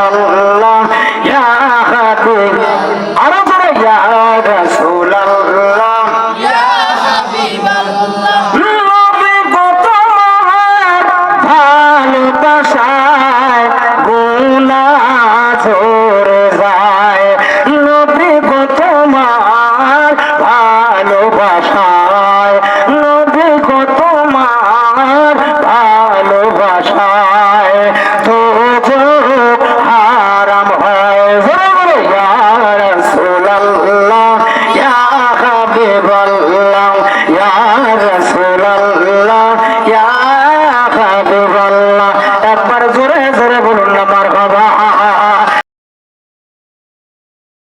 রাসূলুল্লাহ ইয়া হাবিব আরও বড় ইয়া রাসূলুল্লাহ। ইয়া হাবিবাল্লাহ। নবী গো তোমার ভালোবাসায়। গুনা ঝরে ভালোবাসায়। তো আল্লাহ